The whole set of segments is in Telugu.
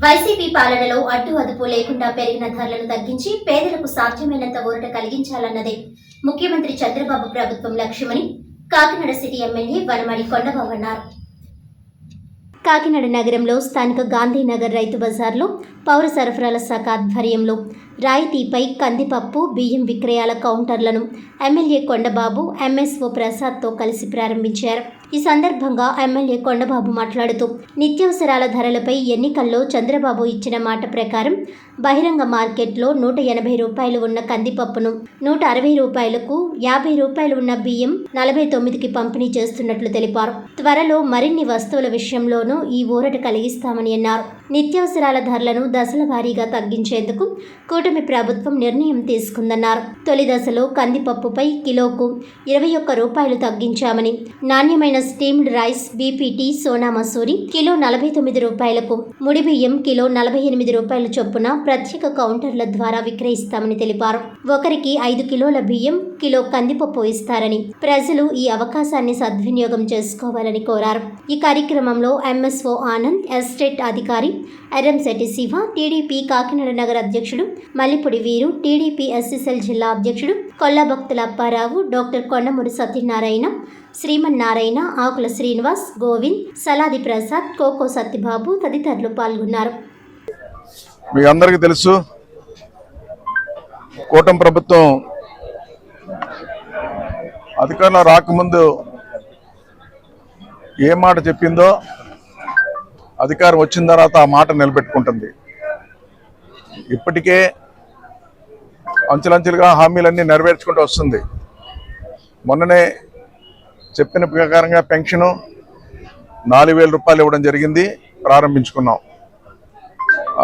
వైసీపీ పాలనలో అడ్డు అదుపు లేకుండా పెరిగిన ధరలను తగ్గించి పేదలకు సాధ్యమైనంత ఊరట కలిగించాలన్నదే ముఖ్యమంత్రి చంద్రబాబు ప్రభుత్వం లక్ష్యమని కాకినాడ సిటీ ఎమ్మెల్యే వనమడి కొండబాబు అన్నారు. కాకినాడ నగరంలో స్థానిక గాంధీనగర్ రైతు బజార్లో పౌర సరఫరాల శాఖ ఆధ్వర్యంలో రాయితీపై కందిపప్పు బియ్యం విక్రయాల కౌంటర్లను ఎమ్మెల్యే కొండబాబు ఎంఎస్ఓ ప్రసాద్తో కలిసి ప్రారంభించారు. ఈ సందర్భంగా ఎమ్మెల్యే కొండబాబు మాట్లాడుతూ నిత్యావసరాల ధరలపై ఎన్నికల్లో చంద్రబాబు ఇచ్చిన మాట ప్రకారం బహిరంగ మార్కెట్లో నూట ఎనభై రూపాయలు ఉన్న కందిపప్పును నూట అరవై రూపాయలకు యాభై రూపాయలు ఉన్న బియ్యం నలభై తొమ్మిదికి పంపిణీ చేస్తున్నట్లు తెలిపారు. త్వరలో మరిన్ని వస్తువుల విషయంలోనూ ఈ ఊరట కలిగిస్తామని అన్నారు. నిత్యావసరాల ధరలను దశల వారీగా తగ్గించేందుకు కూటమి ప్రభుత్వం నిర్ణయం తీసుకుందన్నారు. తొలి దశలో కందిపప్పుపై కిలోకు ఇరవై ఒక్క రూపాయలు తగ్గించామని నాణ్యమైన steamed rice BPT Sona Masoori kilo నలభై తొమ్మిది రూపాయలకు ముడి బియ్యం కిలో నలభై ఎనిమిది రూపాయల చొప్పున ప్రత్యేక కౌంటర్ల ద్వారా విక్రయిస్తామని తెలిపారు. ఒకరికి ఐదు కిలోల బియ్యం కిలో కందిపప్పు ఇస్తారని ప్రజలు ఈ అవకాశాన్ని సద్వినియోగం చేసుకోవాలని కోరారు. ఈ కార్యక్రమంలో ఎంఎస్ఓ ఆనంద్ ఎస్టేట్ అధికారి ఎర్రంశెట్టి శివ టీడీపీ కాకినాడ నగర అధ్యక్షుడు మల్లిపూడి వీరు టీడీపీ ఎస్ఎస్ఎల్ జిల్లా అధ్యక్షుడు కొల్లభక్తుల అప్పారావు డాక్టర్ కొండమూరి సత్యనారాయణ శ్రీమన్నారాయణ ఆకుల శ్రీనివాస్ గోవింద్ సలాది ప్రసాద్ కోకో సత్యబాబు తదితరులు పాల్గొన్నారు. మీ అందరికీ తెలుసు కూటమి ప్రభుత్వం అధికారంలో రాకముందు ఏ మాట చెప్పిందో అధికారం వచ్చిన తర్వాత ఆ మాట నిలబెట్టుకుంటుంది. ఇప్పటికే అంచెలంచెలుగా హామీలన్నీ నెరవేర్చుకుంటూ వస్తుంది. మొన్ననే చెప్పిన ప్రకారంగా పెన్షను నాలుగు వేల రూపాయలు ఇవ్వడం జరిగింది ప్రారంభించుకున్నాం.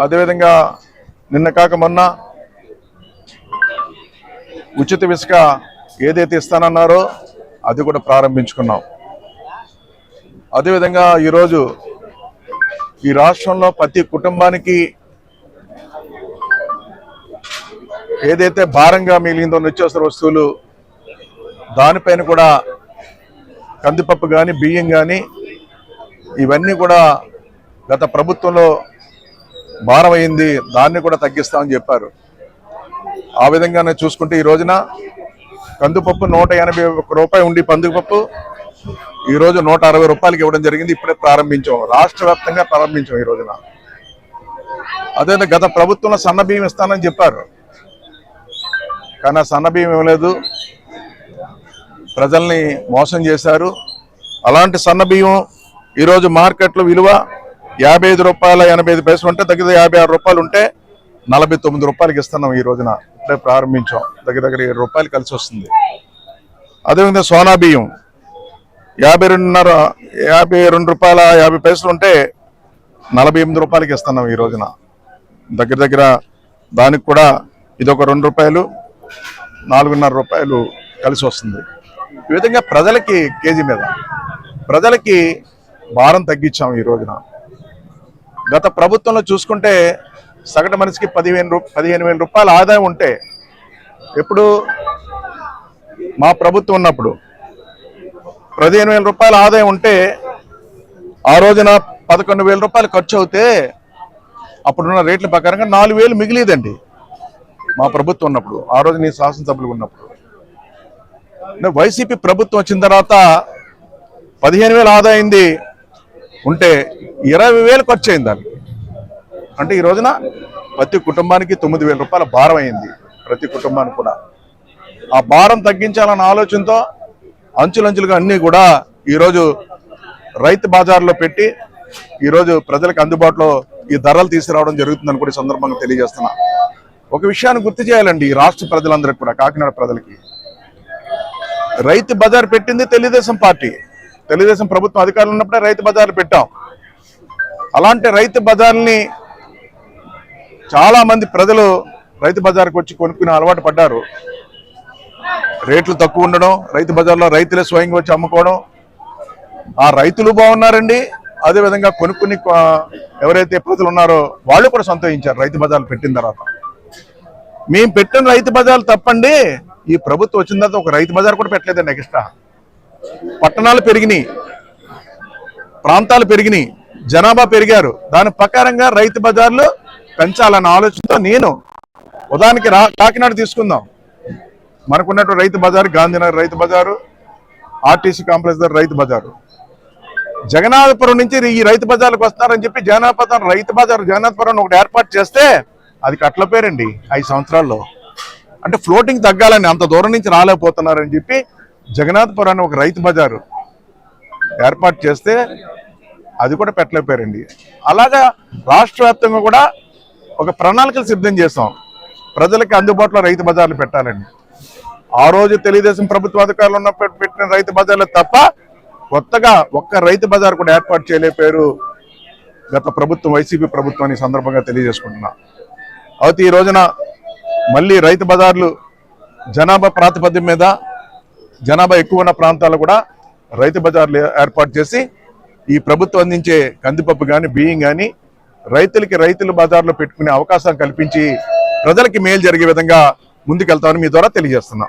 అదేవిధంగా నిన్న కాక మొన్న ఉచిత ఇసుక ఏదైతే ఇస్తానన్నారో అది కూడా ప్రారంభించుకున్నాం. అదేవిధంగా ఈరోజు ఈ రాష్ట్రంలో ప్రతి కుటుంబానికి ఏదైతే భారంగా మిగిలిందో నిత్యావసర వస్తువులు దానిపైన కూడా కందిపప్పు కానీ బియ్యం కానీ ఇవన్నీ కూడా గత ప్రభుత్వంలో భారం అయింది దాన్ని కూడా తగ్గిస్తామని చెప్పారు. ఆ విధంగానే చూసుకుంటే ఈ రోజున కందిపప్పు నూట ఎనభై ఒక్క రూపాయి ఉండి పందుపప్పు ఈ రోజు నూట అరవై రూపాయలకి ఇవ్వడం జరిగింది ఇప్పుడే ప్రారంభించాం. రాష్ట్ర వ్యాప్తంగా ప్రారంభించాం ఈ రోజున. అదే గత ప్రభుత్వంలో సన్న బియ్యం ఇస్తానని చెప్పారు. కానీ ఆ సన్న బియ్యం ఇవ్వలేదు ప్రజల్ని మోసం చేశారు. అలాంటి సన్న బియ్యం ఈరోజు మార్కెట్లో విలువ యాభై ఐదు రూపాయల ఎనభై ఐదు పైసలు ఉంటే తగ్గితే యాభై ఆరు రూపాయలు ఉంటే నలభై తొమ్మిది రూపాయలకి ఇస్తున్నాం ఈ రోజున. ఇట్లే ప్రారంభించాం. దగ్గర దగ్గర ఏడు రూపాయలు కలిసి వస్తుంది. అదేవిధంగా సోనా బియ్యం. యాభై రెండున్నర యాభై రెండు రూపాయల యాభై పైసలు ఉంటే నలభై ఎనిమిది రూపాయలకి ఇస్తున్నాం ఈ రోజున. దగ్గర దగ్గర దానికి కూడా ఇది ఒక రెండు రూపాయలు నాలుగున్నర రూపాయలు కలిసి వస్తుంది. ఈ విధంగా ప్రజలకి కేజీ మీద ప్రజలకి భారం తగ్గించాం ఈ రోజున. గత ప్రభుత్వంలో చూసుకుంటే సగటు మనిషికి పదిహేను రూ పదిహేను వేల రూపాయల ఆదాయం ఉంటే ఎప్పుడు మా ప్రభుత్వం ఉన్నప్పుడు పదిహేను వేల రూపాయల ఆదాయం ఉంటే ఆ రోజున పదకొండు వేల రూపాయలు ఖర్చు అవుతే అప్పుడున్న రేట్ల ప్రకారంగా నాలుగు వేలు మిగిలేదండి మా ప్రభుత్వం ఉన్నప్పుడు ఆ రోజు నీ శాసనసభ్యులు ఉన్నప్పుడు. వైసీపీ ప్రభుత్వం వచ్చిన తర్వాత పదిహేను వేలు ఆదాయింది ఉంటే ఇరవై వేలు ఖర్చు అయింది దానికి. అంటే ఈ రోజున ప్రతి కుటుంబానికి తొమ్మిది వేల రూపాయల భారం అయింది. ప్రతి కుటుంబానికి కూడా. ఆ భారం తగ్గించాలన్న ఆలోచనతో అంచులంచులుగా అన్నీ కూడా ఈరోజు రైతు బజార్లో పెట్టి ఈరోజు ప్రజలకు అందుబాటులో ఈ ధరలు తీసుకురావడం జరుగుతుందని కూడా సందర్భంగా తెలియజేస్తున్నా. ఒక విషయాన్ని గుర్తు చేయాలండి ఈ రాష్ట్ర ప్రజలందరికీ కూడా కాకినాడ ప్రజలకి. రైతు బజార్ పెట్టింది తెలుగుదేశం పార్టీ. తెలుగుదేశం ప్రభుత్వం అధికారులు ఉన్నప్పుడే రైతు బజార్లు పెట్టాం. అలాంటి రైతు బజార్ని చాలా మంది ప్రజలు రైతు బజార్కి వచ్చి కొనుక్కునే అలవాటు పడ్డారు. రేట్లు తక్కువ ఉండడం రైతు బజార్లో రైతులే స్వయంగా వచ్చి అమ్ముకోవడం. ఆ రైతులు బాగున్నారండి. అదేవిధంగా కొనుక్కుని ఎవరైతే ప్రజలు ఉన్నారో వాళ్ళు కూడా సంతోషించారు రైతు బజార్లు పెట్టిన తర్వాత. మేము పెట్టిన రైతు బజార్లు తప్పండి. ఈ ప్రభుత్వం వచ్చిన తర్వాత ఒక రైతు బజార్ కూడా పెట్టలేదండి ఎక్స్ట్రా. పట్టణాలు పెరిగినాయి. ప్రాంతాలు పెరిగినాయి. జనాభా పెరిగారు. దాని ప్రకారంగా రైతు బజార్లు పెంచాలన్న ఆలోచనతో నేను ఉదాహరణకి రా కాకినాడ తీసుకుందాం. మనకున్నట్టు రైతు బజారు గాంధీనగర్ రైతు బజారు ఆర్టీసీ కాంప్లెక్స్ దగ్గర రైతు బజారు. జగన్నాథపురం నుంచి ఈ రైతు బజార్లకు వస్తారని చెప్పి జగన్నాథపురం రైతు బజార్ జగన్నాథపురం ఒకటి ఏర్పాటు చేస్తే అది కట్ల పేరండి ఐదు సంవత్సరాల్లో. అంటే ఫ్లోటింగ్ తగ్గాలని అంత దూరం నుంచి రాలేకపోతున్నారని చెప్పి జగన్నాథపురాన్ని ఒక రైతు బజారు ఏర్పాటు చేస్తే అది కూడా పెట్టలేకపోయారండి. అలాగా రాష్ట్ర వ్యాప్తంగా కూడా ఒక ప్రణాళికలు సిద్ధం చేస్తాం ప్రజలకి అందుబాటులో రైతు బజార్లు పెట్టాలండి ఆ రోజు తెలుగుదేశం ప్రభుత్వ అధికారులు ఉన్నప్పుడు పెట్టిన రైతు బజార్లు తప్ప కొత్తగా ఒక్క రైతు బజార్ కూడా ఏర్పాటు చేయలేపారు గత ప్రభుత్వం వైసీపీ ప్రభుత్వాన్ని ఈ సందర్భంగా తెలియజేసుకుంటున్నా. అయితే ఈ రోజున మళ్ళీ రైతు బజార్లు జనాభా ప్రాతిపద్యం మీద జనాభా ఎక్కువ ఉన్న ప్రాంతాలు కూడా రైతు బజార్లు ఏర్పాటు చేసి ఈ ప్రభుత్వం అందించే కందిపప్పు కానీ బియ్యం కానీ రైతులకి రైతుల బజార్లో పెట్టుకునే అవకాశం కల్పించి ప్రజలకి మేలు జరిగే విధంగా ముందుకెళ్తామని మీ ద్వారా తెలియజేస్తున్నా.